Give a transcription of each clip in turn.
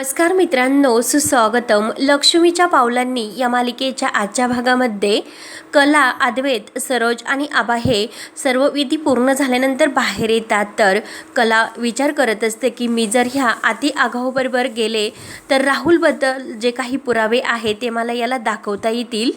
नमस्कार मित्रांनो सुस्वागतम. लक्ष्मीच्या पावलांनी या मालिकेच्या आजच्या भागामध्ये कला अद्वैत सरोज आणि आबा हे सर्व विधी पूर्ण झाल्यानंतर बाहेर येतात. तर कला विचार करत असते की मी जर ह्या अति आघाऊबरोबर गेले तर राहुलबद्दल जे काही पुरावे आहे ते मला याला दाखवता येतील.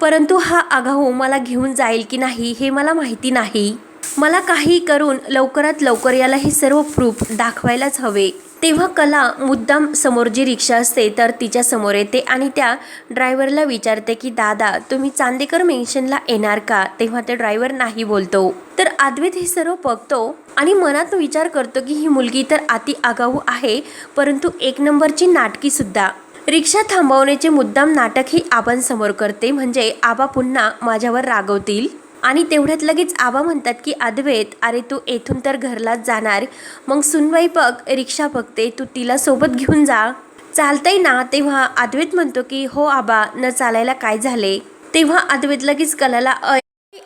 परंतु हा आगाऊ मला घेऊन जाईल की नाही हे मला माहिती नाही. मला काही करून लवकरात लवकर याला हे सर्व प्रूफ दाखवायलाच हवे. तेव्हा कला मुद्दाम समोर जी रिक्षा असते तर तिच्या समोर येते आणि त्या ड्रायव्हरला विचारते की दादा तुम्ही चांदेकर मेन्शनला येणार का? तेव्हा ते ड्रायव्हर नाही बोलतो. तर अद्वैत हे सर्व बघतो आणि मनात विचार करतो की ही मुलगी तर अति आगाऊ आहे परंतु एक नंबरची नाटकी सुद्धा. रिक्षा थांबवण्याचे मुद्दाम नाटक ही आपण समोर करते म्हणजे आबा पुन्हा माझ्यावर रागवतील. आणि तेवढ्यात लगेच आबा म्हणतात की अद्वैत अरे तू येथून तर घरलाच जाणार. मग सुनवाई बघ रिक्षा बघते तू तिला सोबत घेऊन जा. चालतंय ना. तेव्हा अद्वैत म्हणतो की हो आबा न चालायला काय झाले? तेव्हा अद्वैत लगेच कलाला अय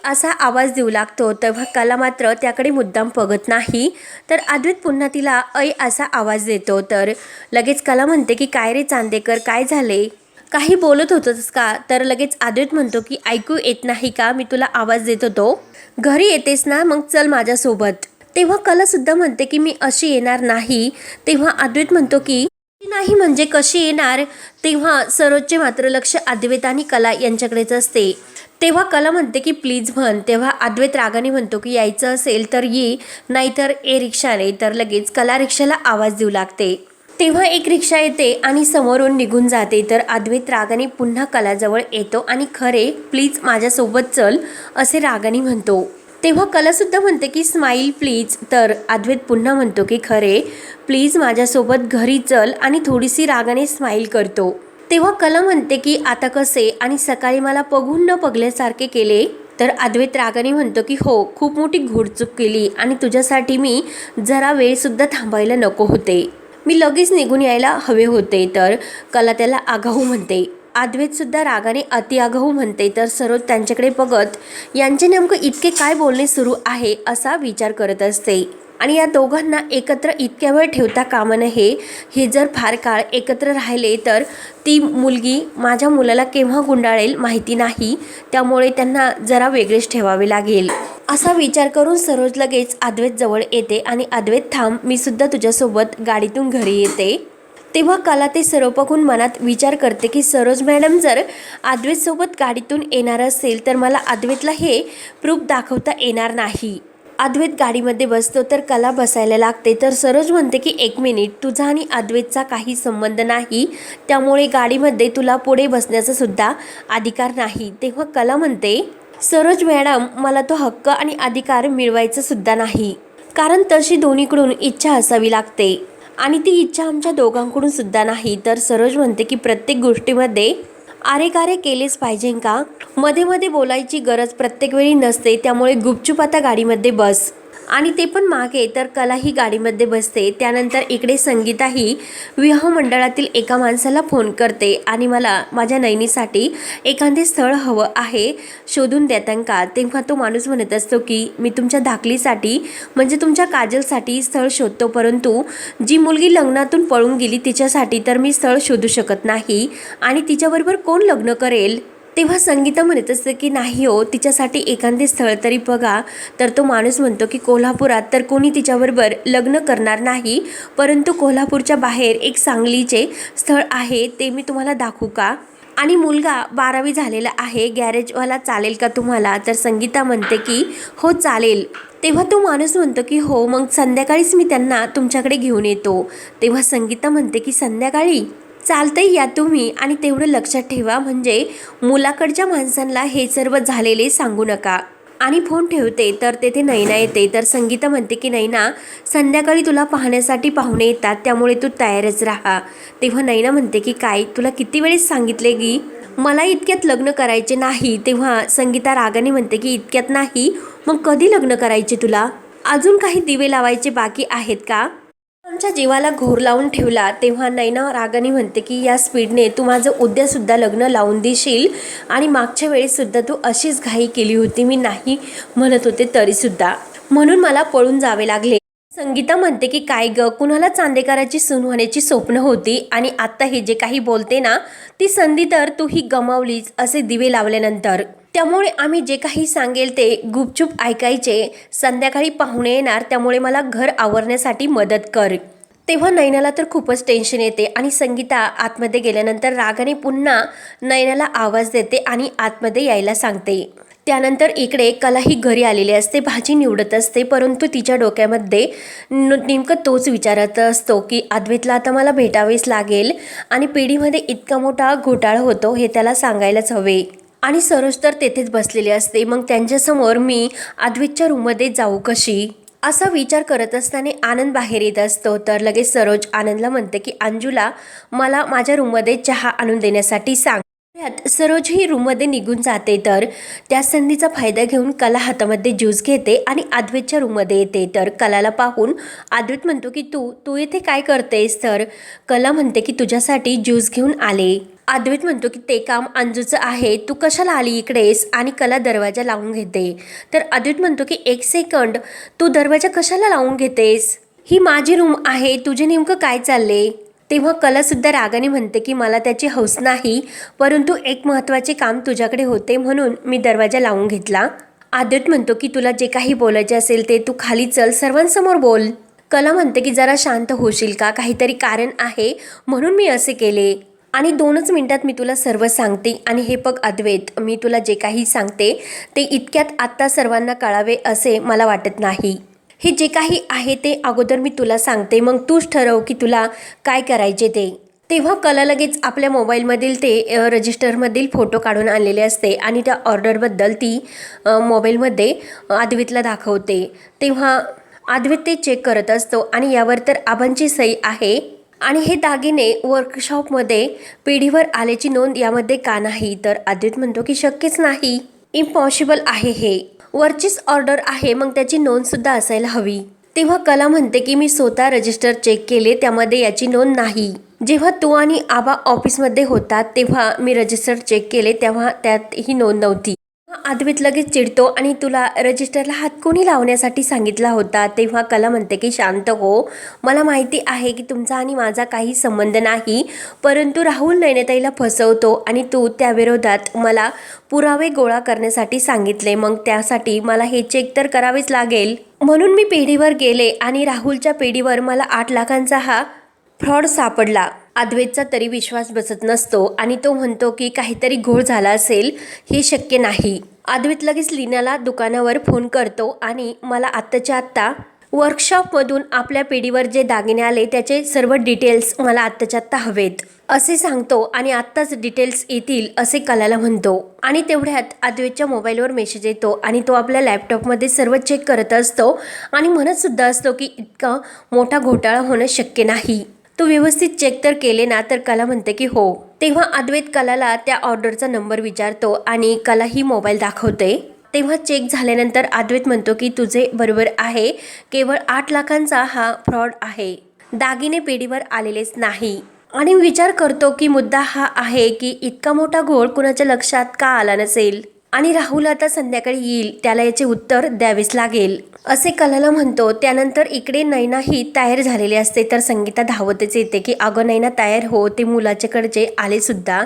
असा आवाज देऊ लागतो. तेव्हा कला मात्र त्याकडे मुद्दाम बघत नाही. तर अद्वैत पुन्हा तिला ऐ असा आवाज देतो. तर लगेच कला म्हणते की काय रे चांदेकर काय झाले? काही बोलत होतंस का? तर लगेच अद्वैत म्हणतो की ऐकू येत नाही का? मी तुला आवाज देत होतो. घरी येतेस ना? मग चल माझ्यासोबत. तेव्हा कला सुद्धा म्हणते की मी अशी येणार नाही. तेव्हा अद्वैत म्हणतो की नाही म्हणजे कशी येणार? तेव्हा सरोजचे मात्र लक्ष अद्वैत आणि कला यांच्याकडेच असते. तेव्हा कला म्हणते की प्लीज म्हण. तेव्हा अद्वैत रागाने म्हणतो की यायचं असेल तर ये नाहीतर ए रिक्षाने. तर लगेच कला रिक्षाला आवाज देऊ लागते. तेव्हा एक रिक्षा येते आणि समोरून निघून जाते. तर अद्वैत रागाने पुन्हा कलाजवळ येतो आणि खरे प्लीज माझ्यासोबत चल असे रागाने म्हणतो. तेव्हा कलासुद्धा म्हणते की स्माईल प्लीज. तर अद्वैत पुन्हा म्हणतो की खरे प्लीज माझ्यासोबत घरी चल आणि थोडीशी रागाने स्माईल करतो. तेव्हा कला म्हणते की आता कसे? आणि सकाळी मला पगून न पगल्यासारखे केले? तर अद्वैत रागाने म्हणतो की हो खूप मोठी घोडचूक केली आणि तुझ्यासाठी मी जरा वेळसुद्धा थांबायला नको होते. मी लगेच निघून यायला हवे होते तर कला त्याला आगाऊ म्हणते. आद्वेतसुद्धा रागाने अतिआगाऊ म्हणते तर सरोज त्यांच्याकडे बघत यांचे नेमकं इतके काय बोलणे सुरू आहे? असा विचार करत असते. आणि या दोघांना एकत्र इतक्या वेळ ठेवता कामा नये हे जर फार काळ एकत्र राहिले तर ती मुलगी माझ्या मुलाला केव्हा गुंडाळेल माहिती नाही. त्यामुळे त्यांना जरा वेगळेच ठेवावे लागेल. असा विचार करून सरोज लगेच आद्वेतजवळ येते आणि आद्वेत थांब मी सुद्धा तुझ्यासोबत गाडीतून घरी येते. तेव्हा कला ते सर्व बघून मनात विचार करते की सरोज मॅडम जर आद्वेतसोबत गाडीतून येणार असेल तर मला आद्वेतला हे प्रूफ दाखवता येणार नाही. अद्वैत गाडीमध्ये बसतो तर कला बसायला लागते तर सरोज म्हणते की एक मिनिट तुझा आणि अद्वैतचा काही संबंध नाही त्यामुळे गाडीमध्ये तुला पुढे बसण्याचा सुद्धा अधिकार नाही. तेव्हा कला म्हणते सरोज मॅडम मला तो हक्क आणि अधिकार मिळवायचा सुद्धा नाही. कारण तशी दोन्हीकडून इच्छा असावी लागते. आणि ती इच्छा आमच्या दोघांकडून सुद्धा नाही. तर सरोज म्हणते की प्रत्येक गोष्टीमध्ये आरे कारे केलेच पाहिजे का? मध्ये मध्ये बोलायची गरज प्रत्येक वेळी नसते. त्यामुळे गुपचूप आता गाडीमध्ये बस. आणि ते पण मागे तर कला ही गाडीमध्ये बसते. त्यानंतर इकडे संगीताही विवाह मंडळातील एका माणसाला फोन करते. आणि मला माझ्या नैनीसाठी एखादे स्थळ हवं आहे शोधून देतां का? तेव्हा तो माणूस म्हणत असतो की मी तुमच्या धाकलीसाठी म्हणजे तुमच्या काजलसाठी स्थळ शोधतो. परंतु जी मुलगी लग्नातून पळून गेली तिच्यासाठी तर मी स्थळ शोधू शकत नाही. आणि तिच्याबरोबर कोण लग्न करेल? तेव्हा संगीता म्हणत असतं की नाही हो तिच्यासाठी एखादे स्थळ तरी बघा. तर तो माणूस म्हणतो की कोल्हापुरात तर कोणी तिच्याबरोबर लग्न करणार नाही परंतु कोल्हापूरच्या बाहेर एक सांगलीचे स्थळ आहे ते मी तुम्हाला दाखवू का? आणि मुलगा बारावी झालेला आहे गॅरेजवाला चालेल का तुम्हाला? तर संगीता म्हणते की हो चालेल. तेव्हा तो माणूस म्हणतो की हो मग संध्याकाळीच मी त्यांना तुमच्याकडे घेऊन येतो. तेव्हा संगीता म्हणते की संध्याकाळी? चालतंय या तुम्ही आणि तेवढं लक्षात ठेवा म्हणजे मुलाकडच्या माणसांना हे सर्व झालेले सांगू नका. आणि फोन ठेवते तर तेथे नैना येते. तर संगीता म्हणते की नैना संध्याकाळी तुला पाहण्यासाठी पाहुणे येतात त्यामुळे तू तयारच राहा. तेव्हा नैना म्हणते की काय तुला किती वेळेस सांगितले की मला इतक्यात लग्न करायचे नाही. तेव्हा संगीता रागाने म्हणते की इतक्यात नाही? मग कधी लग्न करायचे तुला? अजून काही दिवे लावायचे बाकी आहेत का? आमच्या जीवाला घोर लावून ठेवला तेव्हा नैना रागानी म्हणते की या स्पीडने तू माझं उद्यासुद्धा लग्न लावून देशील आणि मागच्या वेळेससुद्धा तू अशीच घाई केली होती मी नाही म्हणत होते तरीसुद्धा म्हणून मला पळून जावे लागले. संगीता म्हणते की काय ग कुणाला चांदेकराची सून होण्याची स्वप्न होती आणि आत्ता हे जे काही बोलते ना ती संधी तर तू ही गमावलीच असे दिवे लावल्यानंतर त्यामुळे आम्ही जे काही सांगेल ते गुपचूप ऐकायचे. संध्याकाळी पाहुणे येणार त्यामुळे मला घर आवरण्यासाठी मदत कर. तेव्हा नैनाला तर खूपच टेन्शन येते आणि संगीता आतमध्ये गेल्यानंतर रागाने पुन्हा नैनाला आवाज देते आणि आतमध्ये यायला सांगते. त्यानंतर इकडे कला ही घरी आलेली असते भाजी निवडत असते परंतु तिच्या डोक्यामध्ये न नेमकं तोच विचारत असतो की अद्वैतला आता मला भेटावेच लागेल आणि पिढीमध्ये इतका मोठा घोटाळा होतो हे त्याला सांगायलाच हवे. आणि सरोज तर तेथेच बसलेली असते. मग त्यांच्यासमोर मी अद्वैतच्या रूममध्ये जाऊ कशी? असा विचार करत असताना आनंद बाहेर येत असतो. तर लगेच सरोज आनंदला म्हणते की अंजूला मला माझ्या रूममध्ये चहा आणून देण्यासाठी सांग. यात सरोज ही रूममध्ये निघून जाते. तर त्या संधीचा फायदा घेऊन कला हातामध्ये ज्यूस घेते आणि अद्वैतच्या रूममध्ये येते. तर कलाला पाहून अद्वैत म्हणतो की तू तू येथे काय करतेस? तर कला म्हणते की तुझ्यासाठी ज्यूस घेऊन आले. अद्वैत म्हणतो की ते काम अंजूचं आहे तू कशाला आली इकडेस आणि कला दरवाजा लावून घेते? तर अद्वैत म्हणतो की एक सेकंड तू दरवाजा कशाला लावून घेतेस? ही माझी रूम आहे तुझे नेमकं काय चालले? तेव्हा कलासुद्धा रागाने म्हणते की मला त्याची हौस नाही परंतु एक महत्त्वाचे काम तुझ्याकडे होते म्हणून मी दरवाजा लावून घेतला. आदित म्हणतो की तुला जे काही बोलायचे असेल ते तू खाली चल सर्वांसमोर बोल. कला म्हणते की जरा शांत होशील का? काहीतरी कारण आहे म्हणून मी असे केले. आणि दोनच मिनटात मी तुला सर्व सांगते. आणि हे बघ अद्वैत मी तुला जे काही सांगते ते इतक्यात आत्ता सर्वांना कळावे असे मला वाटत नाही. हे जे काही आहे ते अगोदर मी तुला सांगते. मग तूच ठरव की तुला काय करायचे ते. तेव्हा कला लगेच आपल्या मोबाईलमधील ते रजिस्टरमधील फोटो काढून आणलेले असते आणि त्या ऑर्डरबद्दल ती मोबाईलमध्ये अद्वितला दाखवते. तेव्हा अद्वित ते चेक करत असतो आणि यावर तर आबांची सही आहे. आणि हे दागिने वर्कशॉपमध्ये पिढीवर आल्याची नोंद यामध्ये का नाही? तर आदित म्हणतो की शक्यच नाही. इम्पॉसिबल आहे हे. वरचीच ऑर्डर आहे मग त्याची नोंद सुद्धा असायला हवी. तेव्हा कला म्हणते की मी स्वतः रजिस्टर चेक केले त्यामध्ये याची नोंद नाही. जेव्हा तू आणि आबा ऑफिसमध्ये होतात तेव्हा मी रजिस्टर चेक केले तेव्हा त्यात ही नोंद नव्हती. अद्वैत लगेच चिडतो आणि तुला रजिस्टरला हात कोणी लावण्यासाठी सांगितला होता? तेव्हा कला म्हणते की शांत हो. मला माहिती आहे की तुमचा आणि माझा काही संबंध नाही परंतु राहुल नैनेताईला फसवतो आणि तू त्याविरोधात मला पुरावे गोळा करण्यासाठी सांगितले. मग त्यासाठी मला हे चेक तर करावेच लागेल. म्हणून मी पेढीवर गेले आणि राहुलच्या पेढीवर मला आठ लाखांचा हा फ्रॉड सापडला. अद्वैतचा तरी विश्वास बसत नसतो आणि तो म्हणतो की काहीतरी घोळ झाला असेल हे शक्य नाही. अद्वैत लगेच लीनाला दुकानावर फोन करतो आणि मला आत्ताच्या आत्ता वर्कशॉपमधून आपल्या पिढीवर जे दागिने आले त्याचे सर्व डिटेल्स मला आत्ताच्या आत्ता हवेत. असे सांगतो आणि आत्ताच डिटेल्स येतील असे कलाला म्हणतो. आणि तेवढ्यात अद्वैतच्या मोबाईलवर मेसेज येतो आणि तो आपल्या लॅपटॉपमध्ये सर्व चेक करत असतो आणि म्हणतसुद्धा असतो की इतका मोठा घोटाळा होणं शक्य नाही. तू व्यवस्थित चेक तर केले ना तर कला म्हणते की हो. तेव्हा अद्वैत कलाला त्या ऑर्डरचा नंबर विचारतो आणि कला ही मोबाईल दाखवते. तेव्हा चेक झाल्यानंतर अद्वैत म्हणतो की तुझे बरोबर आहे. केवळ आठ लाखांचा हा फ्रॉड आहे. दागिने पेढीवर आलेलेच नाही. आणि विचार करतो की मुद्दा हा आहे की इतका मोठा घोळ कुणाच्या लक्षात का आला नसेल? आणि राहुल आता संध्याकाळी येईल त्याला याचे उत्तर द्यावेच लागेल. असे कलाला म्हणतो त्यानंतर इकडे नैना ही तयार झालेली असते. तर संगीता धावतच येते की अगं नैना तयार हो. ते मुलाच्याकडचे आले सुद्धा.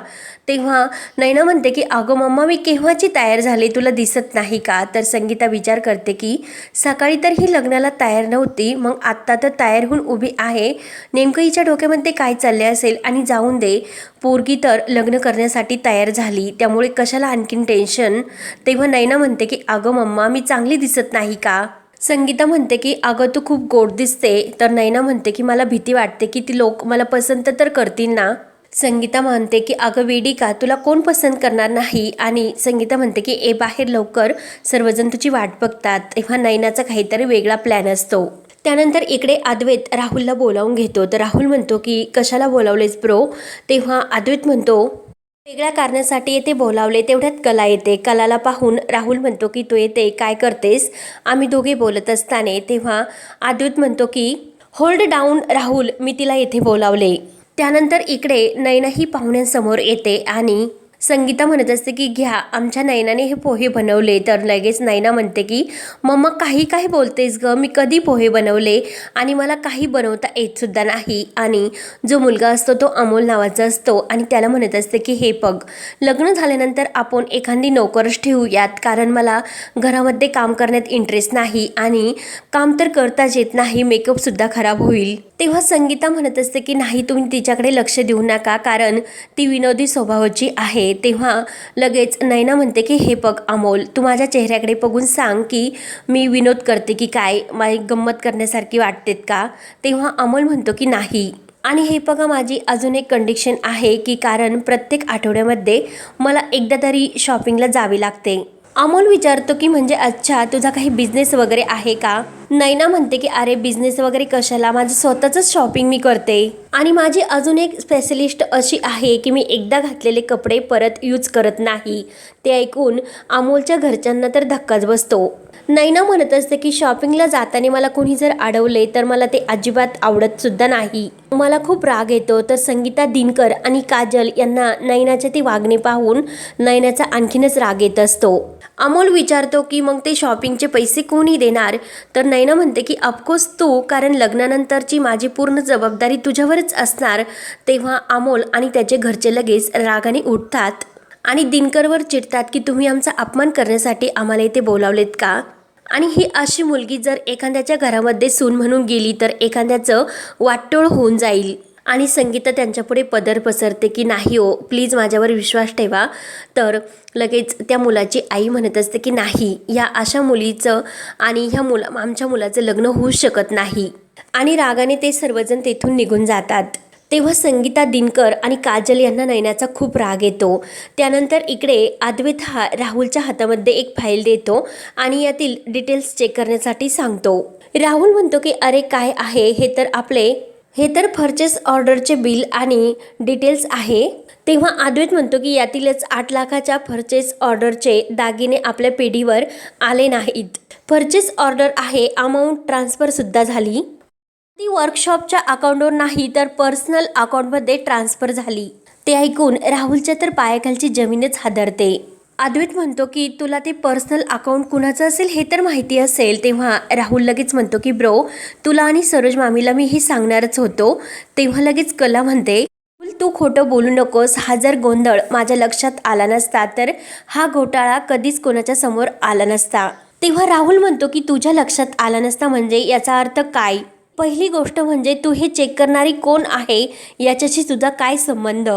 तेव्हा नैना म्हणते की अगं मम्मा मी केव्हाची तयार झाली? तुला दिसत नाही का? तर संगीता विचार करते की सकाळी तर ही लग्नाला तयार नव्हती मग आत्ता तर तयार होऊन उभी आहे. नेमकं हिच्या डोक्यामध्ये काय चालले असेल? आणि जाऊन दे. पोरगी तर लग्न करण्यासाठी तयार झाली. त्यामुळे कशाला आणखीन टेन्शन तेव्हा नैना म्हणते की अगं मम्मा मी चांगली दिसत नाही का? संगीता म्हणते की अगं तू खूप गोड दिसते. तर नैना म्हणते की मला भीती वाटते की ती लोक मला पसंत तर करतील ना? संगीता म्हणते की अगं वेडी का? तुला कोण पसंत करणार नाही? आणि संगीता म्हणते की ए बाहेर लवकर. सर्वजण तुझी वाट बघतात. तेव्हा नैनाचा काहीतरी वेगळा प्लॅन असतो. त्यानंतर इकडे अद्वैत राहुलला बोलावून घेतो. तर राहुल म्हणतो की कशाला बोलावलेस ब्रो? तेव्हा अद्वैत म्हणतो वेगळ्या कारणासाठी येते बोलावले तेवढ्यात कला येते. कलाला पाहून राहुल म्हणतो की तू येते काय करतेस? आम्ही दोघे बोलत असताना तेव्हा अद्वैत म्हणतो की होल्ड डाऊन राहुल मी तिला येथे बोलावले. त्यानंतर इकडे नैनाही पाहुण्यांसमोर येते आणि संगीता म्हणत असते की घ्या आमच्या नैनाने हे पोहे बनवले. तर लगेच नैना म्हणते की मम्मा काही काही बोलतेस ग? मी कधी पोहे बनवले आणि मला काही बनवता येतसुद्धा नाही. आणि जो मुलगा असतो तो अमोल नावाचा असतो आणि त्याला म्हणत असते की हे पग लग्न झाल्यानंतर आपण एखादी नोकरच ठेवूयात कारण मला घरामध्ये काम करण्यात इंटरेस्ट नाही आणि काम तर करताच येत नाही मेकअपसुद्धा खराब होईल. तेव्हा संगीता म्हणत असते की नाही तुम्ही तिच्याकडे लक्ष देऊ नका कारण ती विनोदी स्वभावाची आहे तेव्हा लगेच नैना म्हणते की हे बघ अमोल तू माझ्या चेहऱ्याकडे बघून सांग की मी विनोद करते की काय? माझी गंमत करण्यासारखी वाटतेत का? तेव्हा अमोल म्हणतो की नाही. आणि हे बघा माझी अजून एक कंडिशन आहे की कारण प्रत्येक आठवड्यामध्ये मला एकदा तरी शॉपिंगला जावे लागते. अमोल विचारतो की म्हणजे अच्छा तुझा काही बिझनेस वगैरे आहे का? नैना म्हणते की अरे बिझनेस वगैरे कशाला? माझं स्वतःच शॉपिंग मी करते. आणि माझी अजून एक स्पेशलिस्ट अशी आहे की मी एकदा घातलेले कपडे परत यूज करत नाही. ते ऐकून अमोलच्या घरच्यांना तर धक्काच बसतो. नैना म्हणत असते की शॉपिंगला जाताना मला कोणी जर अडवले तर मला ते अजिबात आवडत सुद्धा नाही. मला खूप राग येतो. तर संगीता दिनकर आणि काजल यांना नैनाचे ते वागणे पाहून नैनाचा आणखीनच राग येत असतो. अमोल विचारतो की मग ते शॉपिंगचे पैसे कोणी देणार? तर नैना म्हणते की अफकोर्स तू कारण लग्नानंतरची माझी पूर्ण जबाबदारी तुझ्यावरच असणार. तेव्हा अमोल आणि त्याचे घरचे लगेच रागाने उठतात. आणि दिनकरवर चिडतात की तुम्ही आमचा अपमान करण्यासाठी आम्हाला इथे बोलावलेत का? आणि ही अशी मुलगी जर एखाद्याच्या घरामध्ये सून म्हणून गेली तर एखाद्याचं वाटोळ होऊन जाईल. आणि संगीता त्यांच्यापुढे पदर पसरते की नाही हो प्लीज माझ्यावर विश्वास ठेवा. तर लगेच त्या मुलाची आई म्हणत असते की नाही या अशा मुलीचं आणि ह्या मुला आमच्या मुलाचं लग्न होऊ शकत नाही. आणि रागाने ते सर्वजण तेथून निघून जातात. तेव्हा संगीता दिनकर आणि काजल यांना नयनाचा खूप राग येतो. त्यानंतर इकडे अद्वैत हा राहुलच्या हातामध्ये एक फाईल देतो आणि यातील डिटेल्स चेक करण्यासाठी सांगतो. राहुल म्हणतो की अरे काय आहे? हे तर आपले हे तर परचेस ऑर्डरचे बिल आणि डिटेल्स आहे. तेव्हा अद्वैत म्हणतो की यातीलच आठ लाखाच्या परचेस ऑर्डरचे दागिने आपल्या पिढीवर आले नाहीत. परचेस ऑर्डर आहे अमाऊंट ट्रान्सफरसुद्धा झाली. ती वर्कशॉपच्या अकाउंटवर नाही तर पर्सनल अकाउंटमध्ये ट्रान्सफर झाली. ते ऐकून राहुलच्या तर पायाखालची जमीनच हादरते. अद्वैत म्हणतो की तुला ते पर्सनल अकाउंट कुणाचं असेल हे तर माहिती असेल. तेव्हा राहुल लगेच म्हणतो की ब्रो तुला आणि सरोज मामीला मी हे सांगणारच होतो. तेव्हा लगेच कला म्हणते "राहुल, तू खोटं बोलू नकोस. हा जर गोंधळ माझ्या लक्षात आला नसता तर हा घोटाळा कधीच कोणाच्या समोर आला नसता. तेव्हा राहुल म्हणतो की तुझ्या लक्षात आला नसता म्हणजे याचा अर्थ काय? पहिली गोष्ट म्हणजे तू हे चेक करणारी कोण आहे? याच्याशी तुझा काय संबंध?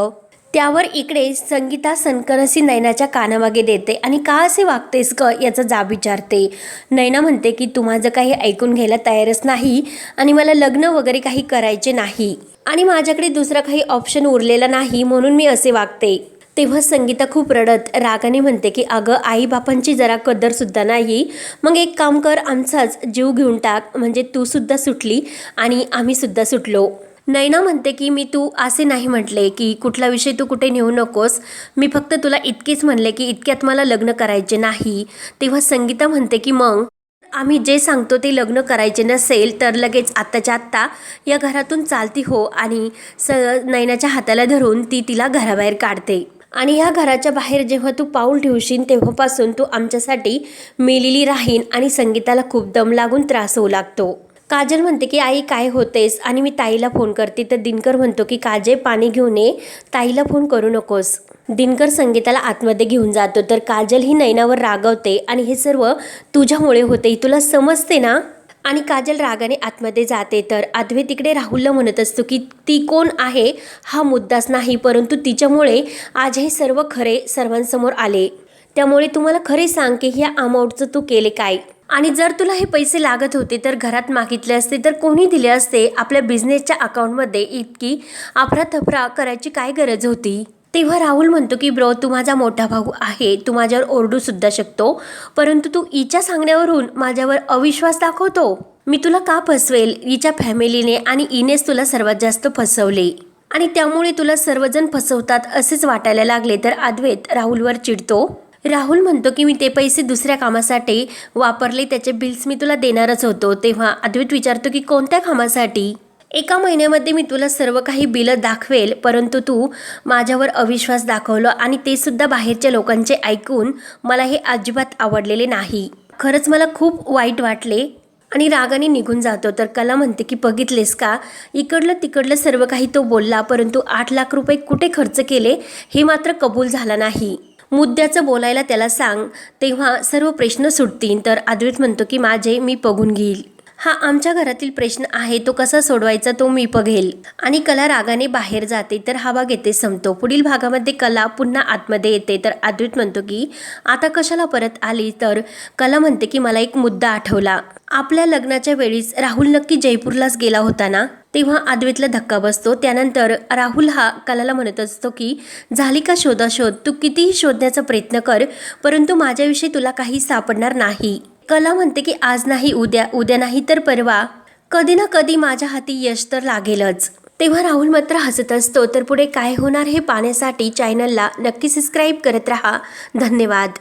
त्यावर इकडे संगीता सनकरसी नैनाच्या कानामागे देते आणि का असे वागतेस ग याचा जाब विचारते. नैना म्हणते की तू माझं काही ऐकून घ्यायला तयारच नाही आणि मला लग्न वगैरे काही करायचे नाही आणि माझ्याकडे दुसरा काही ऑप्शन उरलेला नाही म्हणून मी असे वागते. तेव्हा संगीता खूप रडत रागाने म्हणते की अगं आई बापांची जरा कदर सुद्धा नाही. मग एक काम कर आमचाच जीव घेऊन टाक. म्हणजे तू सुद्धा सुटली आणि आम्ही सुद्धा सुटलो. नैना म्हणते की मी तू असे नाही म्हटले की कुठला विषय तू कुठे नेऊ नकोस. मी फक्त तुला इतकेच म्हणले की इतक्यात मला लग्न करायचे नाही. तेव्हा संगीता म्हणते की मग? आम्ही जे सांगतो ते लग्न करायचे नसेल तर लगेच आत्ताच्या आत्ता या घरातून चालती हो आणि स नैनाच्या हाताला धरून ती तिला घराबाहेर काढते. आणि ह्या घराच्या बाहेर जेव्हा तू पाऊल ठेवशील तेव्हापासून तू आमच्यासाठी मेलेली राहीन आणि संगीताला खूप दम लागून त्रास होऊ लागतो. काजल म्हणते की आई काय होतेस आणि मी ताईला फोन करते. तर दिनकर म्हणतो की काजे पाणी घेऊन ये. ताईला फोन करू नकोस. दिनकर संगीताला आतमध्ये घेऊन जातो. तर काजल ही नैनावर रागवते आणि हे सर्व तुझ्यामुळे होते तुला समजते ना? आणि काजल रागाने आतमध्ये जाते. तर अद्वैत तिकडे राहुलला म्हणत असतो की ती कोण आहे? हा मुद्दाच नाही परंतु तिच्यामुळे आज हे सर्व खरे सर्वांसमोर आले. त्यामुळे तुम्हाला खरे सांग की ह्या अमाऊंटचं तू केले काय? आणि जर तुला हे पैसे लागत होते तर घरात मागितले असते तर कोणी दिले असते? आपल्या बिझनेसच्या अकाउंटमध्ये इतकी अफरातफरा करायची काय गरज होती? तेव्हा राहुल म्हणतो की ब्रो तू माझा मोठा भाऊ आहे. तू माझ्यावर ओरडूसुद्धा शकतो. परंतु तू हिच्या सांगण्यावरून माझ्यावर अविश्वास दाखवतो. मी तुला का फसवेल? हिच्या फॅमिलीने आणि इनेच तुला सर्वात जास्त फसवले. आणि त्यामुळे तुला सर्वजण फसवतात असेच वाटायला लागले तर अद्वैत राहुलवर चिडतो. राहुल म्हणतो की मी ते पैसे दुसऱ्या कामासाठी वापरले. त्याचे बिल्स मी तुला देणारच होतो. तेव्हा अद्वैत विचारतो की कोणत्या कामासाठी? एका महिन्यामध्ये मी तुला सर्व काही बिलं दाखवेल परंतु तू माझ्यावर अविश्वास दाखवलं आणि ते सुद्धा बाहेरच्या लोकांचे ऐकून मला हे अजिबात आवडलेले नाही. खरंच मला खूप वाईट वाटले आणि रागाने निघून जातो. तर कला म्हणते की बघितलेस का? इकडलं तिकडलं सर्व काही तो बोलला परंतु आठ लाख रुपये कुठे खर्च केले हे मात्र कबूल झाला नाही. मुद्द्याचं बोलायला त्याला सांग तेव्हा सर्व प्रश्न सुटतील तर अद्वैत म्हणतो की माझे मी बघून घेईल. हा आमच्या घरातील प्रश्न आहे तो कसा सोडवायचा तो मी बघेल. आणि कला रागाने बाहेर जाते तर हा भाग येथे संपतो. पुढील भागामध्ये कला पुन्हा आतमध्ये येते तर अद्वैत म्हणतो की आता कशाला परत आली? तर कला म्हणते की मला एक मुद्दा आठवला. आपल्या लग्नाच्या वेळीस राहुल नक्की जयपूरलाच गेला होता ना? तेव्हा अद्वैतला धक्का बसतो. त्यानंतर राहुल हा कलाला म्हणत असतो की झाली का शोधाशोध? तू कितीही शोधण्याचा प्रयत्न कर परंतु माझ्याविषयी तुला काही सापडणार नाही. कला म्हणते की आज नाही उद्या उद्या नाही तर परवा. कधी ना कधी माझ्या हाती यश तर लागेलच. तेव्हा राहुल मात्र हसत असतो. तर पुढे काय होणार हे पाहण्यासाठी चॅनलला नक्की सबस्क्राईब करत राहा. धन्यवाद.